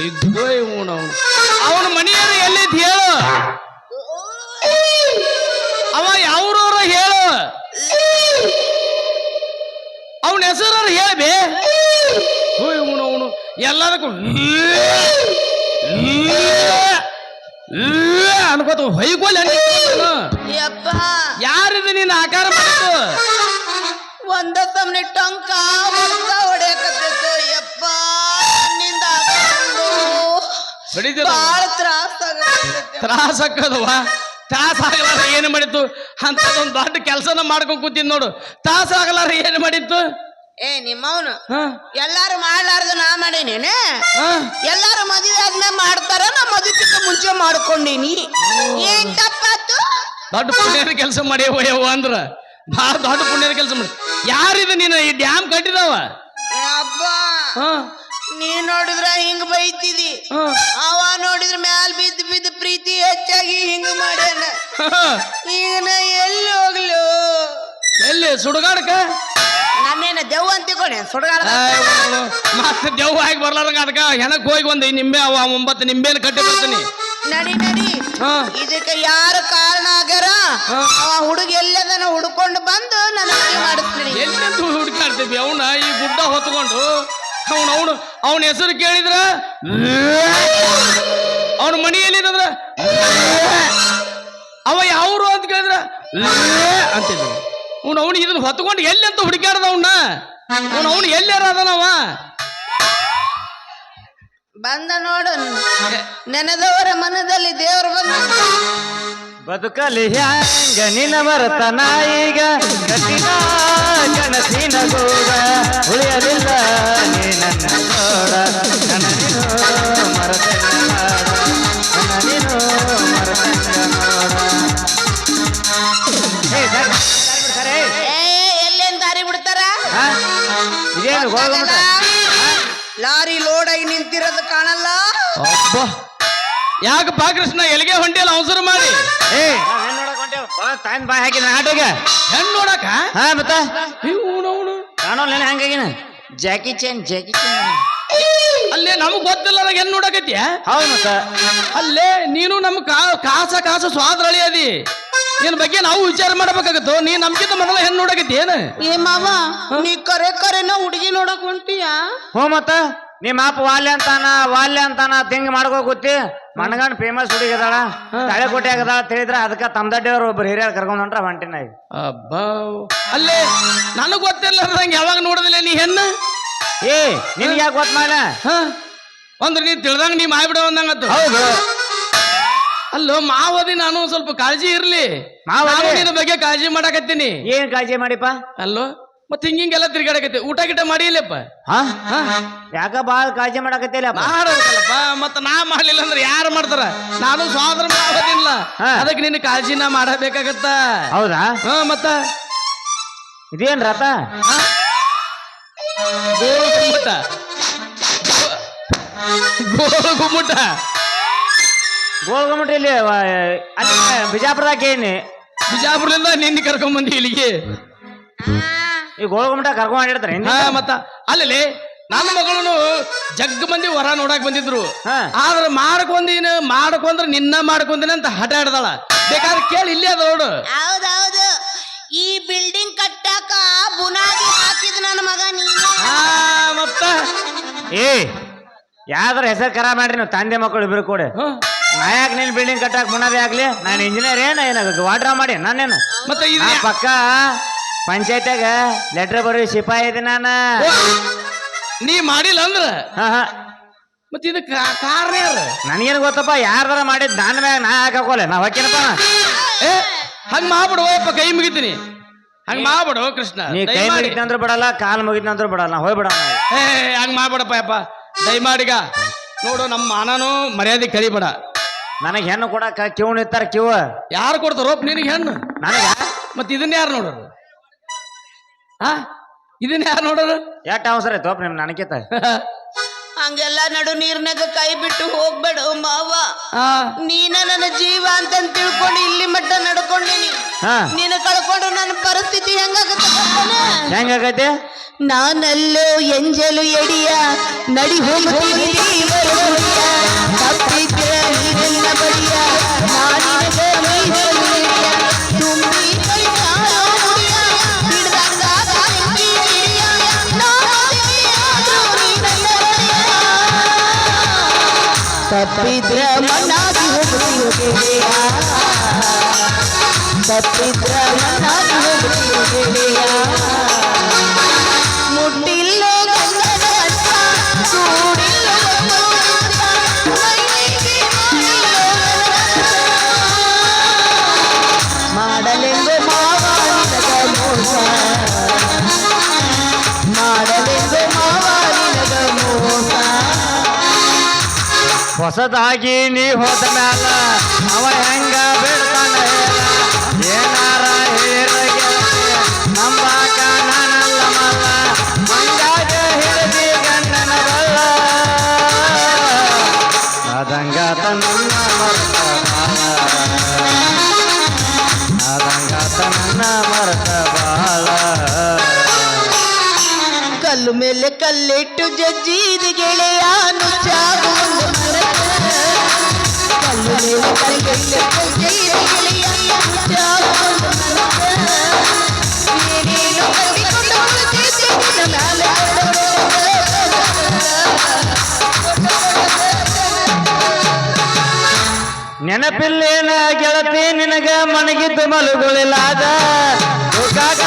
ಇದ್ಗೋ ಇವನು ಅವನ ಮನೆಯವರು ಎಲ್ಲಿದ್ ಹೇಳು? ಅವ ಯಾವ್ರವ್ರ ಹೇಳು? ಅವನ ಹೆಸರು ಹೇಳ್ಬೇ ಇವನು ಅವನು ಎಲ್ಲದಕ್ಕೂ ಅನ್ಕೋತ ಯಪ್ಪ. ಯಾರಿದ ನೀನು ಆಕಾರ ಮಾಡಿದ್ದು? ಒಂದ ಸಮನೆ ಟೊಂಕ ಬಾಳ ತ್ರಾಸ ತ್ರಾಸ ಆಗಲಾರ ಏನು ಮಾಡಿತ್ತು? ಅಂತದೊಂದು ದೊಡ್ಡ ಕೆಲಸನ ಮಾಡ್ಕೊಂಡ್ ಕೂತಿದ್ ನೋಡು. ತ್ರಾಸ ಆಗಲಾರ ಏನು ಮಾಡಿತ್ತು? ಏ ನಿಮ್ಮವನು? ಎಲ್ಲಾರು ಮಾಡ್ಲಾರ್ದು ನಾ ಮಾಡೇನೇನೆ? ಎಲ್ಲಾರು ಮದುವೆ ಆದ್ಮೇಲೆ ಮಾಡ್ತಾರ ನಾ ಮದುವೆಕ್ಕಿಂತ ಮುಂಚೆ ಮಾಡ್ಕೊಂಡೀನಿ. ಏನ್ ತಪ್ಪಾತು ದೊಡ್ಡ ಪುಣ್ಯದ ಕೆಲಸ ಮಾಡ್ಯವ ಯವ್ವ ಅಂದ್ರ. ಭಾಳ ದೊಡ್ಡ ಪುಣ್ಯದ ಕೆಲಸ ಮಾಡಿ. ಯಾರಿದ ನೀನು? ಈ ಡ್ಯಾಮ್ ಕಟ್ಟಿದವ? ಅಬ್ಬಾ. ಹ? ನೀ ನೋಡಿದ್ರ ಹಿಂಗ್ ಬೈತಿದಿ? ಅವ ನೋಡಿದ್ರ ಮ್ಯಾಲ್ ಬಿದ್ದು ಬಿದ್ದು ಪ್ರೀತಿ ಹೆಚ್ಚಾಗಿ ಹಿಂಗ್ ಮಾಡ್ಯಾನ? ಈಗ ನಾ ಎಲ್ಲಿ ಹೋಗ್ಲು? ಎಲ್ಲಿ ಸುಡುಗಾಡಕ ನನ್ನೇನ ದೆವ್ವ ಅಂತಿಕೊಂಡೆ ಸುಡುಗಾಡ ಮತ್ತೆ ದೆವ್ವ ಆಗಿ ಬರ್ಲಾರಂಗ ಅದಕ್ಕ ಹೆಣಕ್ ಹೋಗಿ ಒಂದ್ ನಿಂಬೆ ಅವ ಒಂಬತ್ತು ನಿಂಬೆನ ಕಟ್ಟಿ ಬರ್ತೀನಿ ನಡಿ ನಡಿ? ಇದಕ್ಕೆ ಯಾರು ಕಾರಣ ಆಗ್ಯಾರ? ಅವ ಹುಡುಗ ಎಲ್ಲದನ್ನ ಹುಡ್ಕೊಂಡು ಬಂದು ನನ್ನ ಮಾಡಿಸ್ತೀನಿ ಎಲ್ಲಿ ಹುಡುಕಾಡ್ತೀವಿ ಅವನ ಈ ಗುಡ್ಡ ಹೊತ್ಕೊಂಡು ಅವನು ಅವನು ಅವನ ಹೆಸರು ಕೇಳಿದ್ರ ಅವನ ಮನಿ ಎಲ್ಲಿದಂದ್ರ ಅವ ಯಾವ್ರು ಅಂತ ಕೇಳಿದ್ರ ಅಂತಿದ್ವಿ ಅವ್ನು ಅವನು ಇದನ್ನ ಹೊತ್ಕೊಂಡು ಎಲ್ಲಿ ಅಂತ ಹುಡುಕಾಡ್ದ ಅವನ್ನ ಅವನು ಅವನು ಎಲ್ಲಾರ ಅದನವ ಬಂದ ನೋಡು ನೆನೆದವರ ಮನದಲ್ಲಿ ದೇವರು ಬಂದ ಬದುಕಲಿ ಹ್ಯಾಂಗ? ನಿನ ಬರತನ ಈಗ? ಕಠಿಣ ಕನಸಿನ ಗೋಡ. ಉಳಿಯಲಿಲ್ಲ ನೀ ನನ್ನ ನೋಡ. ಮರತ ದಾರಿ ಬಿಡ್ತಾರೆ. ಏ ಎಲ್ಲೇನ್ ದಾರಿ ಬಿಡ್ತಾರ ಇದೇನು ಗೋಳಗುಮ್ಮಟ? ಲಾರಿ ಲೋಡ್ ಆಗಿ ನಿಂತಿರೋದು ಕಾಣಲ್ಲ? ಯಾಕೆ ಯಾಕಪ್ಪ ಕೃಷ್ಣ ಎಲ್ಲಿಗೆ ಹೊಂಟಿಯಲ್ಲ? ತಾಯಿನ್ ಬಾಯ್ ಹಾಕಿದ ಆಟೋಗೆ. ಹೆಣ್ಣು ನೋಡಕ ಹಾ ಮತ್ತ? ಕಾಣೋಲ್ಲ ಹಂಗಾಗಿನ ಜಾಕಿ ಚೇನ್ ಜಾಕಿ ಚೇನ್ ಅಲ್ಲೇ ನಮಗ್ ಗೊತ್ತಿಲ್ಲ ಹೆಣ್ಣು ನೋಡಕತ್ಯ ಹೌದು ಮತ್ತ. ಅಲ್ಲೇ ನೀನು ನಮ್ ಕಾ ಕಾಸ ಕಾಸ ಸ್ವಾದ್ರಳಿ ಅದಿ. ನಿನ್ ಬಗ್ಗೆ ನಾವು ವಿಚಾರ ಮಾಡ್ಬೇಕಾಗತ್ತು? ನೀ ನಮ್ಗಿಂತ ಮೊದಲ ಹೆಣ್ಣು ನೋಡಕತ್ತಿ ಏನ್? ಏ ಮಾವ ನೀ ಕರೆ ಕರೆನ ಹುಡುಗಿ ನೋಡಕ್ ಹೊಂಟಿಯಾ? ಹ್ಞೂ ಮತ್ತ. ನಿಮ್ಮ ಅಪ್ಪ ವಾಲ್ಯ ಅಂತಾನ ವಾಲ್ಯ ಅಂತಾನ ತಿಂಗ್ ಮಾಡ್ಕೋ ಗೊತ್ತಿ ಮಣಗಂಡ್ ಫೇಮಸ್ ಹುಡುಗಿ ಅದಾಳ. ತಳೆಕೋಟೆ ಆಗದಾಳ ತಿಳಿದ್ರ ಅದಕ್ಕ ತಮ್ದಡ್ಡಿ ಅವ್ರು ಒಬ್ರು ಹಿರಿಯರ್ ಕರ್ಕೊಂಡ್ ಹೊಂಟ್ರ ಹೊಂಟಿನ ಈಗ ಅಲ್ಲೇ ನನಗ್ ಗೊತ್ತಿಲ್ಲ ಯಾವಾಗ ನೋಡದಿಲ್ಲ ನೀ ಹೆಣ್ಣು? ಏ ನಿನ್ಗೆ ಯಾಕೆ ಗೊತ್ತ ಮಾಡ ಅಂದ್ರೆ ನೀನ್ ನೀ ತಿಳ್ದಂಗ ನೀ ಮಾಡ್ಬಿಡ ಅಂದಂಗತ್ತು ಹೌದು. ಅಲ್ಲೋ ಮಾವದಿ ನಾನು ಸ್ವಲ್ಪ ಕಾಳಜಿ ಇರ್ಲಿ. ಮಾವದಿ? ಬಗ್ಗೆ ಕಾಳಜಿ ಮಾಡಕತ್ತೀನಿ. ಏನ್ ಕಾಳಜಿ ಮಾಡಿಪ್ಪ? ಅಲ್ಲೋ ಮತ್ ಹಿಂಗಿಂಗೆಲ್ಲ ತಿರ್ಗಾಡಕತ್ತೆ. ಊಟ ಗಿಟ ಮಾಡಿ ಇಲ್ಲಪ್ಪ. ಹಾ? ಯಾಕ ಬಾಳ ಕಾಳಜಿ ಮಾಡಕತ್ತಿಲ್ಲ ಮಾಡಬೇಕಲ್ಲಪ್ಪ ಮತ್ತ ನಾ ಮಾಡ್ಲಿಲ್ಲ ಅಂದ್ರೆ ಯಾರು ಮಾಡ್ತಾರ? ನಾನು ಸ್ವಾದ್ರ ಮಾಡೋದಿಲ್ಲ ಹಾ. ಅದಕ್ಕೆ ನಿನ್ನ ಕಾಳಜಿನ ಮಾಡಬೇಕಾಗತ್ತ. ಹೌದಾ? ಹಾ ಮತ್ತ? ಇದೇನ್ ರಥ? ಹಾ? ಗೋಳು ಗುಮ್ಮಟ. ಗೋಳು ಗುಮ್ಮಟ. ಇಲ್ಲಿ ವ- ಅಲ್ಲಿ ಬಿಜಾಪುರದಾಗ ಏನಿ ಬಿಜಾಪುರದಿಂದ ನಿನ್ನ ಕರ್ಕೊಂಡ್ ಬಂದಿ ಇಲ್ಲಿಗೆ. ಈ ಗೋಳಗುಮಟ ಕರ್ಕೊಂಡು ಮಾಡಿರ್ತಾರೆ ಹಾ ಮತ್ತ ಅಲ್ಲಿ ನನ್ನ ಮಗಳನ್ನು ಜಗ್ ಮಂದಿ ಹೊರ ನೋಡಕ್ ಬಂದಿದ್ರು. ಆದ್ರೆ ಆದ್ರ ಮಾಡ್ಕೊಂದಿನ ಮಾಡ್ಕೊಂದ್ರ ನಿನ್ನ ಮಾಡ್ಕೊಂದಿನ ಅಂತ ಹಠ ಹಿಡ್ದಾಳ ಬೇಕಾದ್ರೆ ಕೇಳಿ ಇಲ್ಲೇ ಅದ ನೋಡು. ಹೌದೌದು. ಈ ಬಿಲ್ಡಿಂಗ್ ಕಟ್ಟಾಕ ಬುನಾದಿ ಹಾಕಿದ ನನ್ನ ಮಗ ನೀನು. ಹಾ ಮತ್ತ. ಏ ಯಾವ್ದ್ರ ಹೆಸರು ಕರ ಮಾಡ್ರಿ ನೀವು ತಂದೆ ಮಕ್ಕಳು ಇಬ್ರು ಕೂಡ. ನಾಯಕ್ ನಾ ಯಾಕೆ ನೀನ್ ಬಿಲ್ಡಿಂಗ್ ಕಟ್ಟಾಕ ಬುನಾದಿ ಆಗ್ಲಿ ನಾನು ಇಂಜಿನಿಯರ್ ಏನ ಏನಾಗ ವಾಡ್ರಾ ಮಾಡಿ ನಾನೇನು? ಮತ್ತೆ ಪಕ್ಕ ಪಂಚಾಯತ್ಯಾಗ ಲೆಟರ್ ಬರೀ ಸಿಪಾಯಿ ಇದೆ ನಾನು. ನೀ ಮಾಡಿಲ್ಲ ಅಂದ್ರ? ಮತ್ ಇದು ಕಾರಣ ಯಾರು? ನನಗೇನು ಗೊತ್ತಪ್ಪ ಯಾರ್ದಾರ ಮಾಡಿದ್ ನಾನ್ ಮ್ಯಾಗ ನಾ ಹಾಕೋಲೆ ನಾ ಹಾಕಿನಪ್ಪ ಏ ಹಂಗ್ ಮಾಡ್ಬಿಡು ಅಪ್ಪ ಕೈ ಮುಗಿತೀನಿ. ಹಂಗ್ ಮಾಡ್ಬಿಡು ಕೃಷ್ಣ. ನೀ ಕೈ ಮುಗಿದ್ನಂದ್ರು ಬಿಡಲ್ಲ ಕಾಲ್ ಮುಗಿದ್ನಂದ್ರು ಬಿಡಲ್ಲ ನಾ ಹೋಗ್ಬಿಡ ಏ ಹಂಗ್ ಮಾಡ್ಬಿಡಪ್ಪ ಯಪ್ಪ ದಯಮಾಡಿಗ. ನೋಡು ನಮ್ಮ ಮಾನನು ಮರ್ಯಾದೆ ಕಳಿಬೇಡ ನನಗೆ ಹೆಣ್ಣು ಕೊಡಕ್ಕ ಕಿವ್ ನಿತ್ತಾರ ಕಿವ್ ಯಾರು ಕೊಡ್ತಾರೋಪ್ ನಿನಗೆ ಹೆಣ್ಣು. ನನಗ ಮತ್ತೆ ಇದನ್ನ ಯಾರು ನೋಡೋರು ಹಾ ಇದನ್ನ ಯಾರು ನೋಡೋದು? ಎಷ್ಟ್ ಅವಸರ ತೋಪ್ ನಿಮ್ ನನಗಿತ್ತ ಹಂಗೆಲ್ಲ ನಡು ನೀರ್ನಾಗ ಕೈ ಬಿಟ್ಟು ಹೋಗ್ಬೇಡ ಮಾವ. ಹಾ ನೀನ ನನ್ನ ಜೀವ ಅಂತ ತಿಳ್ಕೊಂಡು ಇಲ್ಲಿ ಮಟ್ಟ ನಡ್ಕೊಂಡಿನಿ. ಹಾ. ನೀನು ಕಳ್ಕೊಂಡು ನನ್ನ ಪರಿಸ್ಥಿತಿ ಹೆಂಗಾಗತ್ತೆ ಗೊತ್ತೇನ? ಹೆಂಗಾಗೈತಿ ನಾನಲ್ಲೋ ಎಂಜಲು ಎಡಿಯ ನಡಿ ಹೋಗಿ. पपित्र मना भक्ति गया पवित्र मना भक्ति हो गया मुटिल लोग ಹೊಸದಾಗಿ ನೀ ಹೋದ ಮ್ಯಾಲ ಅವ ಹೆಂಗ ಬಿಡ್ತಾನ ಹೇಳ? ಏನಾರ ಹೇಳಿರ ಗೆಳತಿ, ನಂಬಾಕ ನಾನಲ್ಲ ಮಲ್ಲ. ಮಂಗಾಗ ಹಿಡಿದಿ ಗಂಡನ ಬಲ್ಲ ಅದಂಗಾತ ನನ್ನ ಮರ್ತ ಬಾಳ. ಅದಂಗಾತ ನನ್ನ ಮರ್ತ ಬಾಳ. ಕಲ್ಲು ಮೇಲೆ ಕಲ್ಲಿಟ್ಟು ಜಜ್ಜಿದ ಗೆಳೆಯ ನುಚ್ಚಾಗು ನೆನಪಿಲ್ಲೇನ ಗೆಳತಿ ನಿನಗ ಮಣಗಿದ್ದು ಮಲಗುಳಿಲಾದ ದುಃಖಾಗ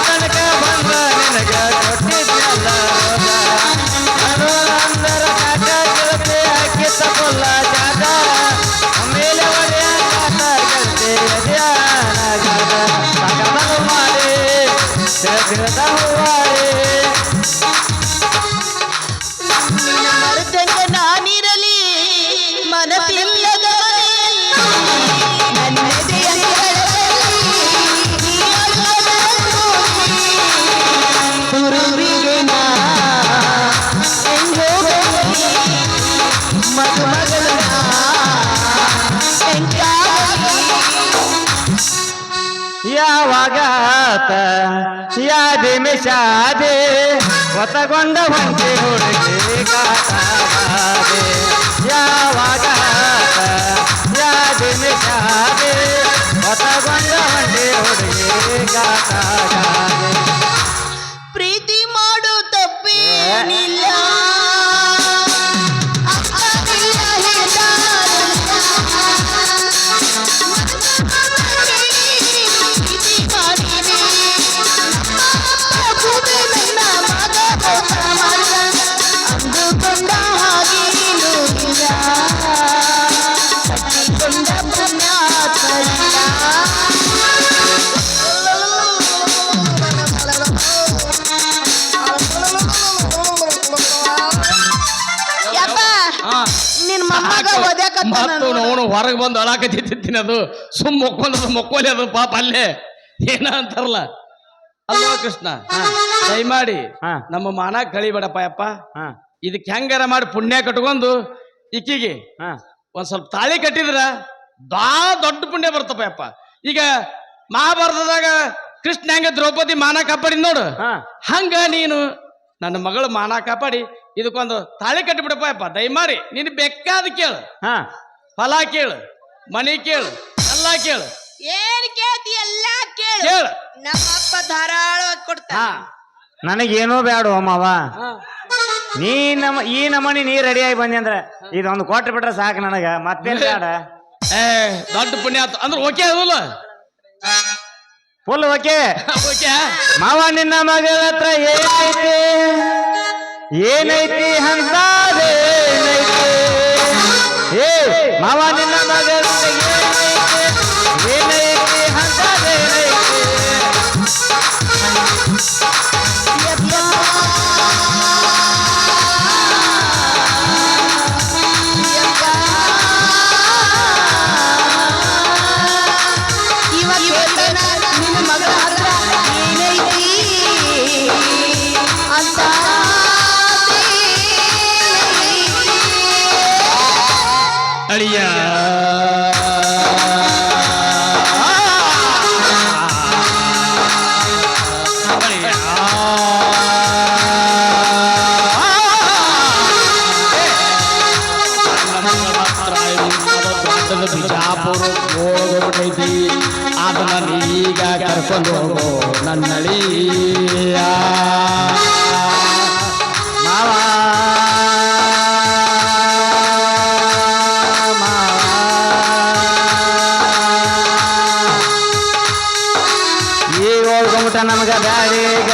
ಆತ ಯಾದಿ ಮಿಷಾದೆ ಹೊತ್ತಗೊಂಡ ಹೊಂದಿ ಹುಡುಗಿ ಕಾಟಾದೆ ಯಾವಾಗ ಯಾದಿ ಮಿಷಾದೆ ಹೊತ್ತಗೊಂಡ ಹೊಂದಿ ಹುಡುಗಿ ಕಾಟಾದೆ ಪ್ರೀತಿ ಮಾಡು ತಪ್ಪೇನಿಲ್ಲ. ಮತ್ತು. ಅವನು ಹೊರಗೆ ಬಂದು ಅಳಾಕತ್ತಿದ್ದೀನಿ ಅದು. ಸುಮ್ ಮೊಕ್ಕೊಂದದು ಮೊಕ್ಕೋಲಿ ಅದು ಪಾಪ ಅಲ್ಲೇ. ಏನ ಅಂತಾರಲ್ಲ? ಅಲ್ವಾ ಕೃಷ್ಣ ದಯಮಾಡಿ. ನಮ್ಮ ಮಾನ ಕಳಿಬೇಡಪ್ಪ ಯಪ್ಪ ಇದಕ್ಕೆ ಹೆಂಗಾರ ಮಾಡಿ ಪುಣ್ಯ ಕಟ್ಕೊಂಡು ಇಕ್ಕಿಗೆ ಒಂದ್ ಸ್ವಲ್ಪ ತಾಳಿ ಕಟ್ಟಿದ್ರ ಬಾ ದೊಡ್ಡ ಪುಣ್ಯ ಬರ್ತಪ್ಪ ಯಪ್ಪ ಈಗ ಮಹಾಭಾರತದಾಗ ಕೃಷ್ಣ ಹೆಂಗ ದ್ರೌಪದಿ ಮಾನ ಕಾಪಾಡಿ ನೋಡು. ಹಂಗ ನೀನು ನನ್ನ ಮಗಳು ಮಾನ ಕಾಪಾಡಿ ಇದಕ್ಕೊಂದು ತಾಳಿ ಕಟ್ಟಿಬಿಡಪ್ಪ ಅಪ್ಪ. ದಯಮಾರಿ ನಿನ್ ಬೆಕ್ಕಾದ ಕೇಳು. ಹ. ಫಲ ಕೇಳು ಮನಿ ಕೇಳು ಎಲ್ಲ ಕೇಳು. ಏನ್ ಕೇಳ್ತಿ ಎಲ್ಲ ಕೇಳು. ಕೇಳು. ನಮ್ಮಪ್ಪ ಧಾರಾಳವಾಗಿ ಕೊಡ್ತಾ ಹಾ. ನನಗೇನೂ ಬೇಡ ಮಾವ. ಹಾ. ನೀ ನಮ್ಮ ಈ ನಮನಿ ನೀ ರೆಡಿಯಾಗಿ ಬಂದಿ ಅಂದ್ರೆ ಇದೊಂದು ಕೊಟ್ಟು ಬಿಟ್ರೆ ಸಾಕು ನನಗ. ಮತ್ತೆ ಬೇಡ ಏ ದೊಡ್ಡ ಪುಣ್ಯ ಆತು. ಅಂದ್ರೆ ಓಕೆ ಅದಲ್ಲ ಫುಲ್ ಓಕೆ. ಓಕೆ. ಮಾವ ನಿನ್ನ ಮಗಳ ಹತ್ರ ಏನೈತಿ ಏನೈತಿ ಅಂತದೇನೈತಿ ಏ ಮಾವ ನಿನ್ನ ಮಗಳ yeah. ನಮಗ ನಮಗ ಬ್ಯಾಡೀಗ.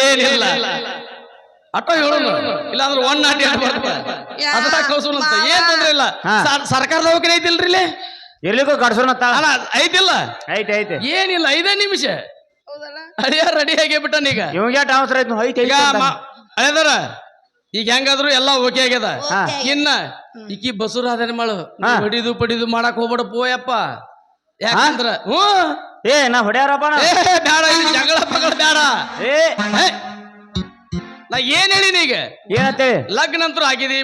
ಏನಿಲ್ಲ ಅಟೋ ಹೇಳೋಣ ಇಲ್ಲಾಂದ್ರೆ ಒನ್ ನಾಟಿ ಅದ್ರ ಕಳ್ಸೋಣ ಅಂತ. ಏನ್ ತೊಂದ್ರೆ ಇಲ್ಲ. ಸರ್ಕಾರದ ಹೋಗಿ ಐತಿಲ್ರಿ ಇಲ್ಲಿ? ಎಲ್ಲಿಗೂ ಕಡ್ಸೋಣ ಅಲ್ಲ ಐತಿಲ್ಲ. ಐತೆ ಐತೆ. ಏನಿಲ್ಲ ಐದೇ ನಿಮಿಷ. ಅಡಿಯ ರೆಡಿ ಆಗಿ ಬಿಟ್ಟನೀಗ ಇವಂಗೆ ಅವಸರ ಆಯ್ತು ಐತೆ ಈಗ ಐತೆ ಈಗ ಹೆಂಗಾದ್ರು ಎಲ್ಲ ಓಕೆ ಆಗ್ಯದ. ಇನ್ನ ಈಕಿ ಬಸುರಾಧನೆ ಮಾಡು. ಹೊಡಿದು ಪಡಿದು ಮಾಡಕ್ ಹೋಗ್ಬೇಡ ಪೋಯಪ್ಪ. ಯಾಕಂದ್ರ? ಹ್ಞೂ. ಏ ನಾ ಹೊಡ್ಯಾರಪ್ಪ ನಾ. ಏ ಬೇಡ ಇದು ಜಗಳ ಪಗಳ ಬೇಡ. ಏ. ಏ, ನಾ ಏನ್ ಹೇಳಿನಿ ಈಗ ಏನಂತೇಳಿ? ಲಗ್ನ ಅಂತೂ ಆಗಿದಿ.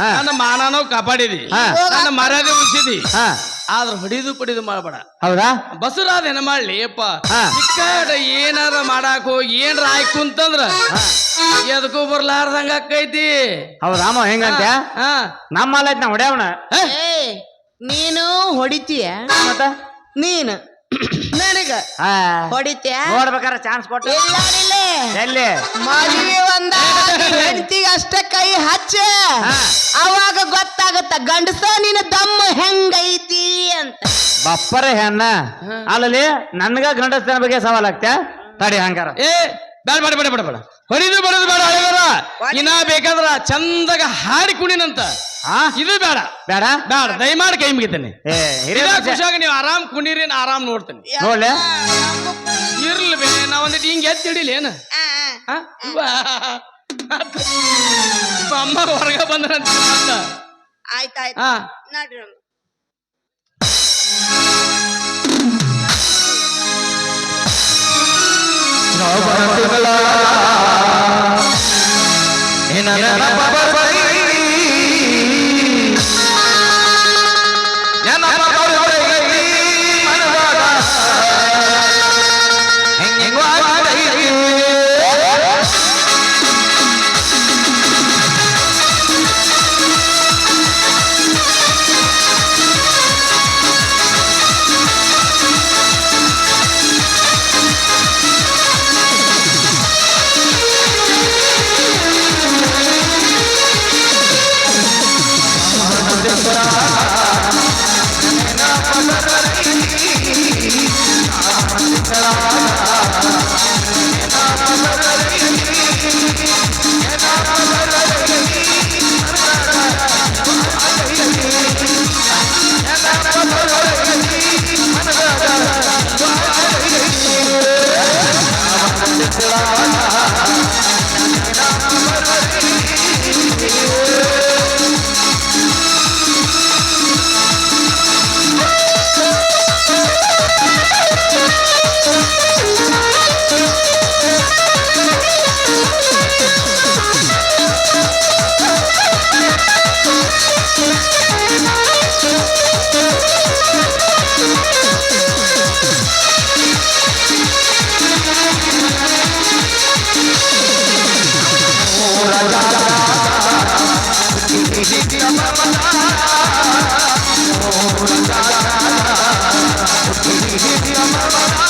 ಹಾ. ನನ್ನ ಮಾನನೂ ಕಾಪಾಡಿದಿ. ಹಾ. ನನ್ನ ಮರ್ಯಾದೆ ಉಳಿಸಿದಿ. ಹಾ. ಆದ್ರ ಹೊಡಿದು ಪಡಿದು ಮಾಡಬೇಡ. ಹೌದಾ? ಬಸುರಾಧನೆ ಮಾಡ್ಲಿ ಅಪ್ಪ ಹಾ. ಏನಾರ ಮಾಡಾಕ ಹೋಗಿ ಏನ್ರ ಆಯ್ಕು ಅಂತಂದ್ರ ಎದಕ್ಕೂ ಬರ್ಲಾರ್ದಂಗ ಆಕೈತಿ. ಹೌದಾಮ ಹೆಂಗಂತ್ಯ? ಹಾ ನಮ್ಮ ಮಾಲೈತ್ ನಾ ಹೊಡ್ಯಾವಣ ಏ ನೀನು ಹೊಡಿತೀಯ? ಮತ್ತ? ನೀನು? ನನಗ ಹಾ. ಹೊಡಿತೀಯ? ನೋಡ್ಬೇಕಾರ ಚಾನ್ಸ್ ಕೊಟ್ಟು. ಇಲ್ಲ ಇಲ್ಲೇ ಎಲ್ಲಿ? ಮದುವೆ ಒಂದ ಹೆಂಡತಿಗೆ ಅಷ್ಟ ಕೈ ಹಚ್ಚ. ಹಾ. ಅವಾಗ ಗೊತ್ತಾಗತ್ತ ಗಂಡಸ ನಿನ್ನ ದಮ್ಮ ಹೆಂಗೈತಿ ಅಂತ. ಬಪ್ಪರ ಹೆಣ್ಣ. ಅಲ್ಲಲ್ಲಿ ನನ್ಗ ಗಂಡಸ್ತನ ಬಗ್ಗೆ ಸವಾಲ್ ಆಗ್ತ್ಯಾ? ತಡಿ ಹಂಗಾರ. ಏ ಬೇಡ ಬೇಡ ಬೇಡ ಬೇಡ ಬೇಡ. ಹೊಡಿದು ಬಡದು ಬೇಡ ಹಳೆವರ ಇನ್ನ ಬೇಕಾದ್ರ ಚಂದಾಗ ಹಾಡಿ ಕುಣಿನಂತ. ಹಾ ಇದು ಬೇಡ ಬೇಡ ಬೇಡ ದಯಮಾಡಿ ಕೈ ಮುಗಿತೇನೆ ಏ ಹಿರಿಯ ಮನುಷ್ಯ. ಖುಷಿಯಾಗಿ ನೀವು ಆರಾಮ್ ಕುಣೀರಿ ನಾ ಆರಾಮ್ ನೋಡ್ತೇನೆ ನೋಡ್ಲೆ ಇರ್ಲಿ ಬೇ ನಾ ಒಂದಿಟ್ಟು ಹಿಂಗ್ ಎದ್ದು ಹಿಡಿಲಿ ಏನ ಆ, ಆ. ಆ? ವಾ. ಅಮ್ಮ ಹೊರಗೆ ಬಂದ್ರಂತ. ಆಯ್ತಾಯ್ತು ಹಾ ನಡ್ರಿ ಅಮ್ಮ. ನಿನ್ನ ನೆನಪ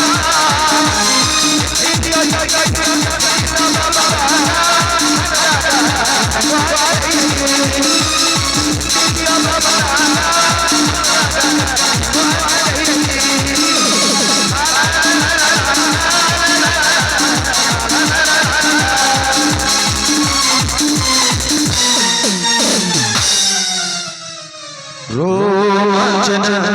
아.